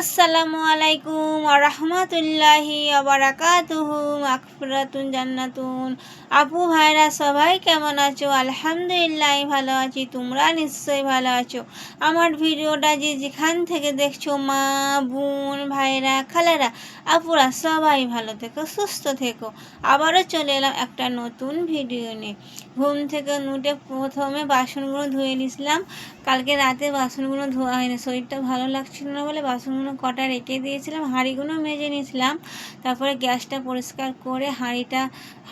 আসসালামু আলাইকুম রহমতুল্লাহি আবরাকাতুহু মাকফিরাতুন জান্নাতুন। আপু, ভাইরা, সবাই কেমন আছো? আলহামদুলিল্লাহ ভালো আছি, তোমরা নিশ্চয়ই ভালো আছো। আমার ভিডিওটা যে যেখান থেকে দেখছ, মা, বোন, ভাইরা, খালারা, আপুরা, সবাই ভালো থেকো, সুস্থ থেকো। আবারও চলে এলাম একটা নতুন ভিডিও নিয়ে। ঘুম থেকে উঠে প্রথমে বাসনগুলো ধুয়ে নিয়েছিলাম কালকে রাতে বাসনগুলো ধোয়া হয়নি, শরীরটা ভালো লাগছিল না বলে বাসনগুলো কটা রেখে দিয়েছিলাম, হাঁড়িগুলো মেজে নিয়েছিলাম। তারপরে গ্যাসটা পরিষ্কার করে হাঁড়িটা,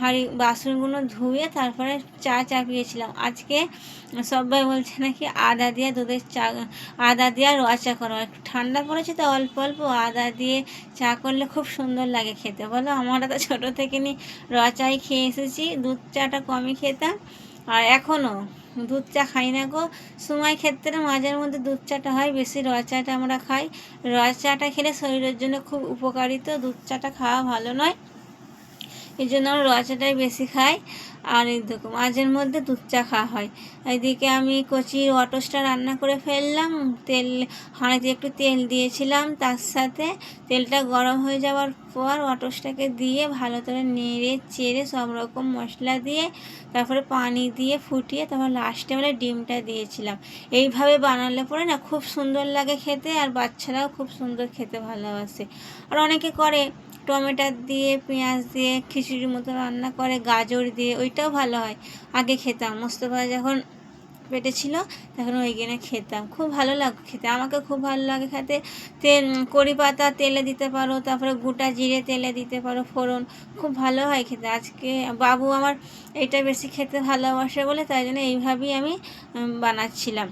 হাঁড়ি বাসনগুলো ধুয়ে তারপরে চা চাপিয়েছিলাম। আজকে সবাই বলছে নাকি আদা দিয়ে দুধের চা, আদা দিয়ে রোয়া চা করো। ঠান্ডা পড়েছে তো অল্প অল্প আদা দিয়ে চা করলে খুব সুন্দর লাগে খেতে। বলো, আমরা তো ছোটো থেকে নিয়ে রোয়া চাই খেয়ে এসেছি, দুধ চাটা কমই খেতাম। আর এখনও দুধ চা খাই না গো। সময় ক্ষেত্রে মাঝের মধ্যে দুধ চাটা হয়, বেশি র চাটা আমরা খাই। র চাটা খেলে শরীরের জন্য খুব উপকারিত। দুধ চাটা খাওয়া ভালো নয়। এই জন্য আমরা রয়া চাটাই বেশি খাই। আর এই দেখো, মাঝের মধ্যে দুধ চা খাওয়া হয়। এদিকে আমি কচির অটোসটা রান্না করে ফেললাম। তেল, হাঁড়িতে একটু তেল দিয়েছিলাম। তার সাথে তেলটা গরম হয়ে যাওয়ার পর অটোসটাকে দিয়ে ভালো করে নেড়ে চেড়ে সব রকম মশলা দিয়ে, তারপরে পানি দিয়ে ফুটিয়ে তারপর লাস্টে বলে ডিমটা দিয়েছিলাম। এইভাবে বানালে পরে না খুব সুন্দর লাগে খেতে, আর বাচ্চারাও খুব সুন্দর খেতে ভালোবাসে। আর অনেকে করে টমেটো দিয়ে, পেঁয়াজ দিয়ে, খিচুড়ির মতো রান্না করে, গাজর দিয়ে, ওইটাও ভালো হয়। আগে খেতাম মোস্তফা যখন পেটে ছিল, তখন ওই গেনে খেতাম। খুব ভালো লাগে খেতে। আমাকে খুব ভালো লাগে খেতে। তেল, কড়ি পাতা তেলে দিতে পারো, তারপরে গোটা জিরে তেলে দিতে পারো, ফোড়ন। খুব ভালো হয় খেতে। আজকে বাবু আমার এটা বেশি খেতে ভালোবাসে বলে, তাই জন্য এইভাবেই আমি বানাচ্ছিলাম।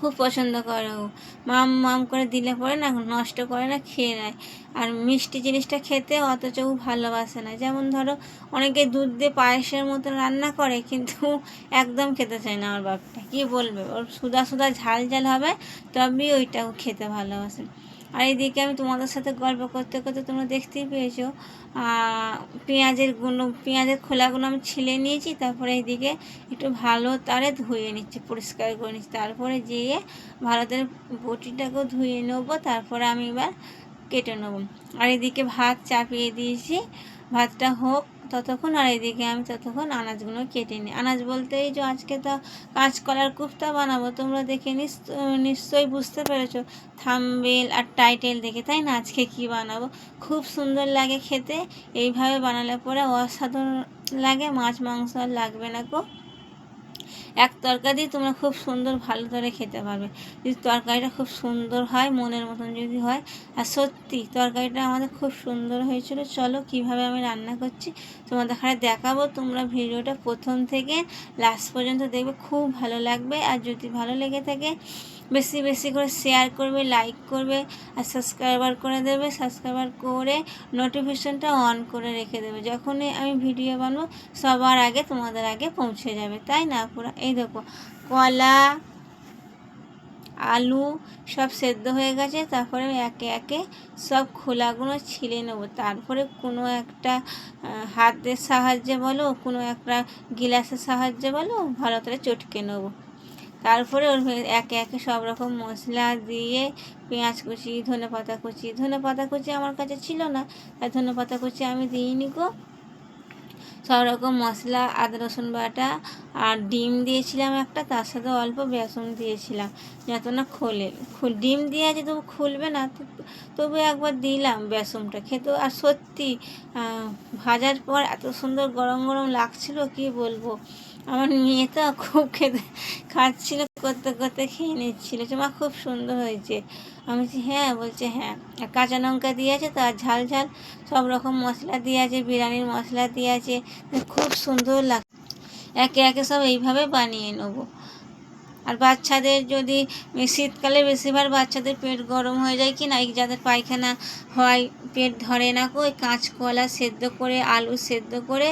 খুব পছন্দ করে ও। মাম মাম করে দিলে পরে না নষ্ট করে না খেয়ে নেয়। আর মিষ্টি জিনিসটা খেতে অথচ ও ভালোবাসে না। যেমন ধরো, অনেকে দুধ দিয়ে পায়েসের মতো রান্না করে কিন্তু একদম খেতে চায় না আমার বাপটা। কী বলবে? ওর সুদা সুদা ঝাল ঝাল হবে, তবেই ওইটাও খেতে ভালোবাসে। আর এইদিকে আমি তোমাদের সাথে গল্প করতে করতে তোমরা দেখতেই পেয়েছ পেঁয়াজের গুঁড়ো পেঁয়াজের খোলাগুলো আমি ছিলে নিয়েছি, তারপরে এইদিকে একটু ভালো তারে ধুয়ে নিচ্ছি, পরিষ্কার করে নিচ্ছি, তারপরে যেয়ে ভালো তারে বটিটাকেও ধুয়ে নেব, তারপরে আমি এবার কেটে নেব। আর এদিকে ভাত চাপিয়ে দিয়েছি, ভাতটা হোক ততক্ষণ আর এদিকে আমি ততক্ষণ আনাজগুলো কেটে নিই। আনাজ বলতে এই যে আজকে তো কাঁচকলার কুফতা বানাবো, তোমরা দেখে নিশ্চয়ই বুঝতে পেরেছ। থামবেল আর টাইটেল দেখে, তাই না? আজকে কি বানাবো? খুব সুন্দর লাগে খেতে। এইভাবে বানালে পরে অসাধারণ লাগে, মাছ মাংস আর লাগবে না গো। এক তরকারি তোমরা খুব সুন্দর ভালো করে খেতে পারবে। যদি তরকারিটা খুব সুন্দর হয়, মনের মতন যদি হয়, আর সত্যি তরকারিটা আমাদের খুব সুন্দর হয়েছিল, চলো কীভাবে আমি রান্না করছি তোমাদের খানে দেখাবো। তোমরা ভিডিওটা প্রথম থেকে লাস্ট পর্যন্ত দেখবে, খুব ভালো লাগবে, আর যদি ভালো লেগে থাকে বেশি বেশি করে শেয়ার করবে লাইক করবে আর সাবস্ক্রাইবার করে দেবে। সাবস্ক্রাইবার করে নোটিফিকেশনটা অন করে রেখে দেবে। যখনই আমি ভিডিও বানাবো, সবার আগে তোমাদের আগে পৌঁছে যাবে। তাই না পুরো এই দেখো, কলা, আলু সব সেদ্ধ হয়ে গেছে। তারপরে একে একে সব খোলাগুলো ছিলে নেব। তারপরে কোনো একটা হাতের সাহায্যে বলো, কোনো একটা গিলাসের সাহায্যে বলো, ভালো করে চটকে নেব। তারপরে ওর একে একে সব রকম মশলা দিয়ে পেঁয়াজ কুচি, ধনে পাতা কুচি। ধনে পাতা কুচি আমার কাছে ছিল না, তাই ধনে পাতা কুচি আমি দিইনি গো। সব রকম মশলা, আদা, রসুন বাটা আর ডিম দিয়েছিলাম একটা, তার সাথে অল্প বেসন দিয়েছিলাম, যত না খোলে। ডিম দিয়ে আছে তবু খুলবে না তবু একবার দিলাম বেসনটা। খেতে আর সত্যি ভাজার পর এত সুন্দর গরম গরম লাগছিল, কি বলব? আমার মেয়ে তো খুব খেতে, খাচ্ছিল, করতে করতে খেয়ে নিচ্ছিল। মা খুব সুন্দর হয়েছে। আমি বলছি হ্যাঁ বলছে হ্যাঁ। কাঁচা লঙ্কা দিয়েছে তো আর ঝাল ঝাল। সব রকম মশলা দিয়ে আছে, বিরিয়ানির মশলা দিয়ে আছে। খুব সুন্দর লাগ, একে একে সব এইভাবে বানিয়ে নেব। আর বাচ্চাদের যদি শীতকালে বেশিরভাগ বাচ্চাদের পেট গরম হয়ে যায় কি না যাদের পায়খানা হয়, পেট ধরে না কই, কাঁচকলা সেদ্ধ করে, আলু সেদ্ধ করে,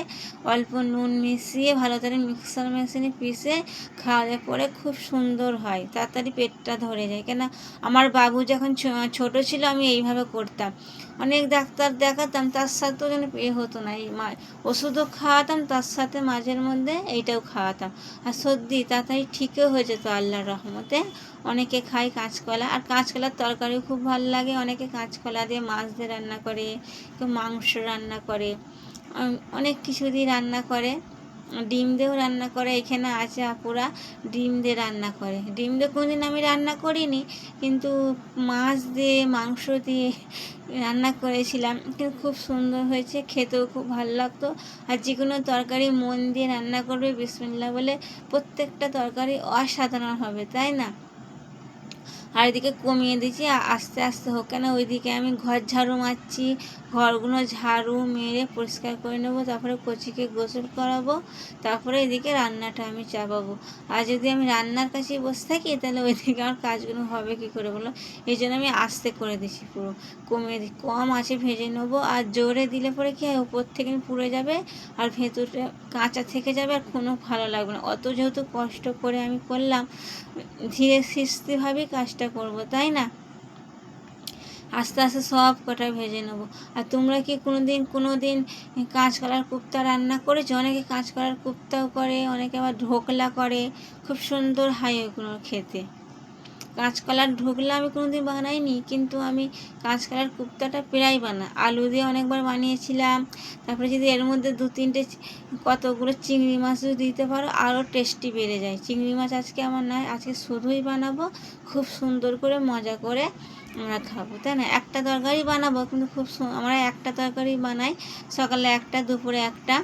অল্প নুন মিশিয়ে, ভালো করে মিক্সার মেশিনে পিষে খাওয়ালে পরে খুব সুন্দর হয়, তাড়াতাড়ি পেটটা ধরে যায়। কেন আমার বাবু যখন ছোট ছিল, আমি এইভাবে করতাম। অনেক ডাক্তার দেখাতাম, তার সাথেও যেন এ হতো না, এই ওষুধও খাওয়াতাম, তার সাথে মাঝের মধ্যে এইটাও খাওয়াতাম। আর সর্দি তাড়াতাড়ি ঠিকও হয়ে যেত। তো আল্লাহর রহমতে অনেকে খায় কাঁচকলা। আর কাঁচকলার তরকারিও খুব ভালো লাগে। অনেকে কাঁচকলা দিয়ে মাছ দিয়ে রান্না করে, কেউ মাংস রান্না করে অনেক কিছু দিয়ে রান্না করে। ডিম দিয়েও রান্না করে। এখানে আছে আপুরা, ডিম দিয়ে রান্না করে। ডিম দিয়ে কোনোদিন আমি রান্না করিনি, কিন্তু মাছ দিয়ে, মাংস দিয়ে রান্না করেছিলাম। কিন্তু খুব সুন্দর হয়েছে, খেতেও খুব ভালো লাগতো। আর যে কোনো তরকারি মন দিয়ে রান্না করবে বিসমিল্লা বলে প্রত্যেকটা তরকারি অসাধারণ হবে, তাই না? আর এদিকে কমিয়ে দিয়েছি, আ- আস্তে আস্তে হোক। কেন? ওইদিকে আমি ঘর ঝাড়ু মারছি, ঘরগুলো ঝাড়ু মেরে পরিষ্কার করে নেব, তারপরে কচিকে গোসল করাবো, তারপরে এদিকে রান্নাটা আমি চাপাবো। আর যদি আমি রান্নার কাছে বসে থাকি, তাহলে ওইদিকে আমার কাজগুলো হবে কি করে বলো? এই জন্য আমি আস্তে করে দিচ্ছি পুরো। কমিয়ে দিই কম আছে ভেজে নেব, আর জোরে দিলে পরে কি হয়? উপর থেকে পুড়ে যাবে, আর ভেতরটা কাঁচা থেকে যাবে, আর কোনো ভালো লাগবে না। অত যেহেতু কষ্ট করে আমি করলাম ধীরে সুস্থিরভাবেই কাজটা করব, তাই না? আস্তে আস্তে সব কটা ভেজে নেব। আর তোমরা কি কোনো দিন কোনো দিন কাঁচকলার কুপ্তা রান্না করেছ? অনেকে কাঁচকলার কুপ্তাও করে, অনেকে আবার ঢোকলা করে। খুব সুন্দর হয় ওগুলো খেতে। কাঁচকলার ঢোকলা আমি কোনোদিন বানাইনি, কিন্তু আমি কাঁচকলার কুপ্তাটা প্রায় বানাই। আলু দিয়ে অনেকবার বানিয়েছিলাম, তারপরে যদি এর মধ্যে দু তিনটে কতগুলো চিংড়ি মাছ দিতে পারো, আরও টেস্টি বেড়ে যায়। চিংড়ি মাছ আজকে আমার নয়, আজকে শুধুই বানাবো, খুব সুন্দর করে, মজা করে আমরা খাব, তাই না? একটা তরকারি বানাবো, কিন্তু খুব আমরা একটা তরকারি বানাই, সকালে একটা, দুপুরে একটা।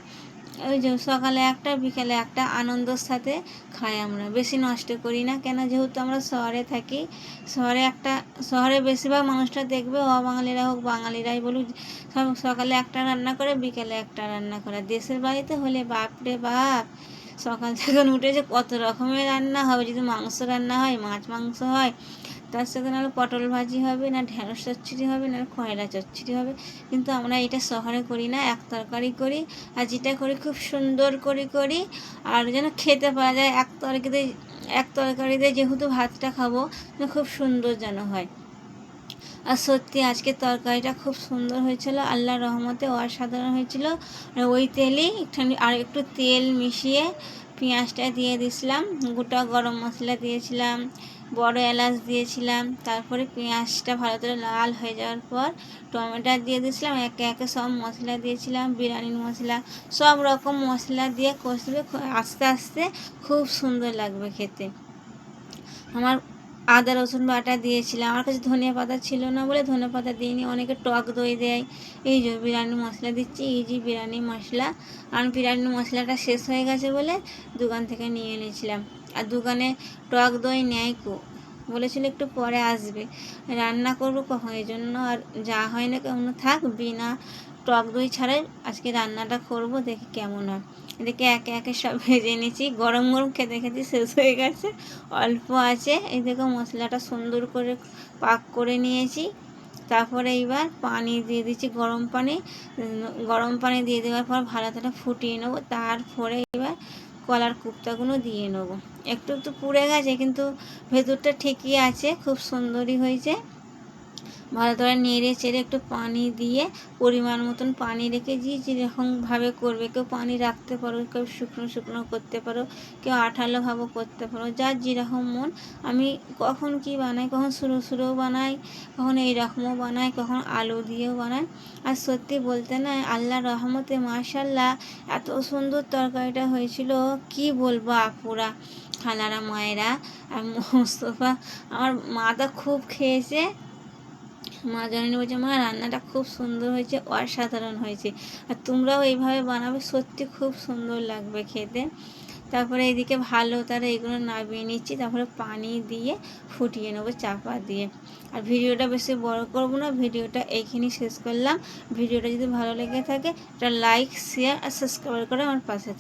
ওই যে সকালে একটা, বিকেলে একটা আনন্দর সাথে খাই আমরা। বেশি নষ্ট করি না, কেন যেহেতু আমরা শহরে থাকি। শহরে একটা, শহরে বেশিরভাগ মানুষটা দেখবে অবাঙালিরা হোক, বাঙালিরাই বলুক, সব সকালে একটা রান্না করে, বিকেলে একটা রান্না করে। দেশের বাড়িতে হলে বাপরে বাপ, সকাল থেকে উঠে যে কত রকমের রান্না হবে। যদি মাংস রান্না হয়, মাছ মাংস হয় তার সাথে নাহলে পটল ভাজি হবে, না ঢেঁড়স চচ্চড়ি হবে, না কয়লা চচ্চড়ি হবে। কিন্তু আমরা এটা শহরে করি না, এক তরকারি করি। আর যেটা করি খুব সুন্দর করে করি। আর যেন খেতে পাওয়া যায়, এক তরকারিতে এক তরকারিতে যেহেতু ভাতটা খাব খুব সুন্দর যেন হয়। আর সত্যি আজকে তরকারিটা খুব সুন্দর হয়েছিল আল্লাহর রহমতে অসাধারণ হয়েছিল। ওই তেলেই একটুখানি, আর একটু তেল মিশিয়ে পেঁয়াজটা দিয়ে দিয়েছিলাম গোটা গরম মশলা দিয়েছিলাম বড় এলাচ দিয়েছিলাম, তারপরে পেঁয়াজটা ভালো করে লাল হয়ে যাওয়ার পর টমেটো দিয়ে দিয়েছিলাম, একে একে সব মশলা দিয়েছিলাম, বিরিয়ানির মশলা, সব রকম মশলা দিয়ে কষবে আস্তে আস্তে খুব সুন্দর লাগবে খেতে। আমার আদা, রসুন বাটা দিয়েছিলাম। আমার কাছে ধনিয়া পাতা ছিল না বলে ধনিয়া পাতা দিইনি। অনেকে টক দই দেয়। এই যে বিরিয়ানি মশলা দিচ্ছি, এই যে বিরিয়ানি মশলা। আর বিরিয়ানি মশলাটা শেষ হয়ে গেছে বলে দোকান থেকে নিয়ে এনেছিলাম। আর দোকানে টক দই নেয় কো? বলেছিল একটু পরে আসবে। রান্না করব কখন? এই জন্য আর যা হয় না কেমন থাক, বিনা টক দই ছাড়াই আজকে রান্নাটা করব, দেখি কেমন হয়। এদিকে একে একে সব ভেজে নিয়েছি। গরম গরম খেতে খেতে শেষ হয়ে গেছে। অল্প আছে। এই দেখো মশলাটা সুন্দর করে পাক করে নিয়েছি। তারপরে এইবার পানি দিয়ে দিচ্ছি গরম পানি। গরম পানি দিয়ে দেওয়ার পর ভালো করে ফুটিয়ে নেব। তারপরে এবার কলার কুপ্তাগুলো দিয়ে নেব। একটু একটু পুড়ে গেছে, কিন্তু ভেতরটা ঠিকই আছে। খুব সুন্দরই হয়েছে। ভালো করে নেড়ে চেড়ে একটু পানি দিয়ে পরিমাণ মতন পানি রেখে যে যেরকমভাবে করবে। কেউ পানি রাখতে পারো, কেউ শুকনো শুকনো করতে পারো, কেউ আঠালো করতে পারো। যার যেরকম মন, আমি কখন কি বানাই, কখন সুরো সুরোও বানাই, কখন এইরকমও বানাই, কখন আলু দিয়েও বানাই। আর সত্যি বলতে না আল্লাহ রহমতে মাশাল্লাহ এত সুন্দর তরকারিটা হয়েছিল, কি বলব আপুরা, খালারা, মায়েরা, আর মোস্তফা, আমার মাটা খুব খেয়েছে। মা জানি বলছে, মা, রান্নাটা খুব সুন্দর হয়েছে, অসাধারণ হয়েছে। আর তোমরাও এইভাবে বানাবে, সত্যি খুব সুন্দর লাগবে খেতে। তারপরে এদিকে ভালো তারা এগুলো নামিয়ে নিচ্ছি, তারপরে পানি দিয়ে ফুটিয়ে নেব চাপা দিয়ে। আর ভিডিওটা বেশি বড় করব না, ভিডিওটা এইখানেই শেষ করলাম। ভিডিওটা যদি ভালো লেগে থাকে, একটা লাইক, শেয়ার আর সাবস্ক্রাইব করে আমার পাশে